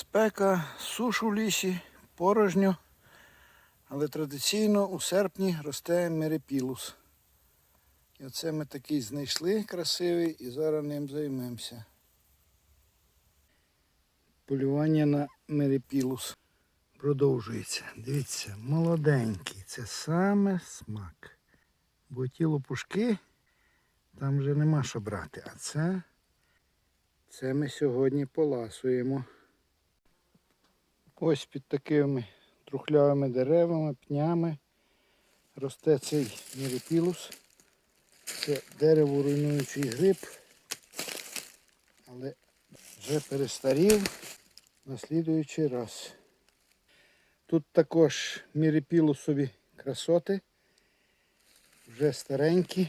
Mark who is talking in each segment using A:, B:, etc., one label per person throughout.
A: Спека, суш у лісі, порожньо. Але традиційно у серпні росте мерепілус. І оце ми такий знайшли красивий і зараз ним займемося. Полювання на мерепілус продовжується. Дивіться, молоденький. Це саме смак. Бо ті лопушки там вже нема що брати. А це, це ми сьогодні поласуємо. Ось під такими трухлявими деревами, пнями росте цей мірепілус. Це дерево руйнуючий гриб, але вже перестарів на слідуючий раз. Тут також мірепілусові красоти, вже старенькі.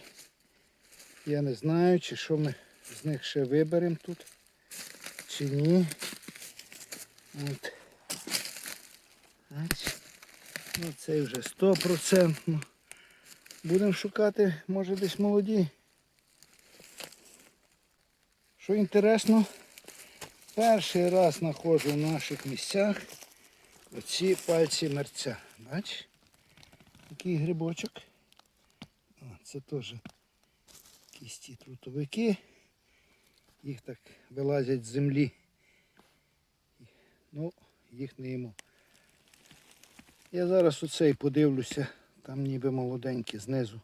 A: Я не знаю, чи що ми з них ще виберемо тут, чи ні. От. Бач. Ну, цей вже стопроцентно. Будемо шукати, може десь молоді. Що інтересно, перший раз знаходжу в наших місцях оці пальці мерця. Бач? Такий грибочок. О, це теж якісь ті трутовики. Їх так вилазять з землі. Ну, їх не їмо. Я зараз оцей подивлюся, там ніби молоденький знизу.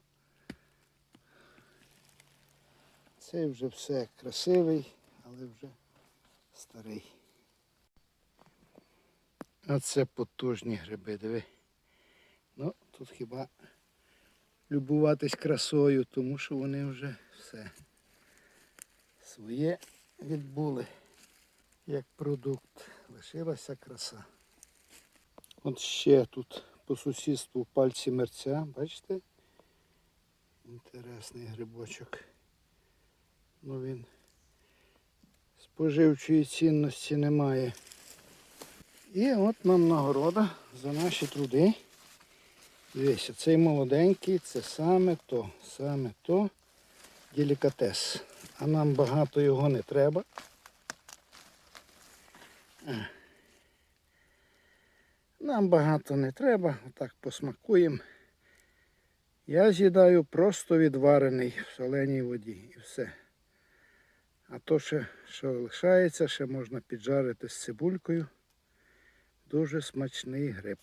A: Цей вже все красивий, але вже старий. А це потужні гриби, диви. Ну, тут хіба любуватись красою, тому що вони вже все своє відбули як продукт. Лишилася краса. От ще тут по сусідству пальці мерця, бачите? Інтересний грибочок. Ну він споживчої цінності немає. І от нам нагорода за наші труди. Дивіться, цей молоденький, це саме то, саме то делікатес. А нам багато його не треба. Нам багато не треба, отак посмакуємо. Я з'їдаю просто відварений в соленій воді і все. А то, ще, що лишається, ще можна піджарити з цибулькою. Дуже смачний гриб.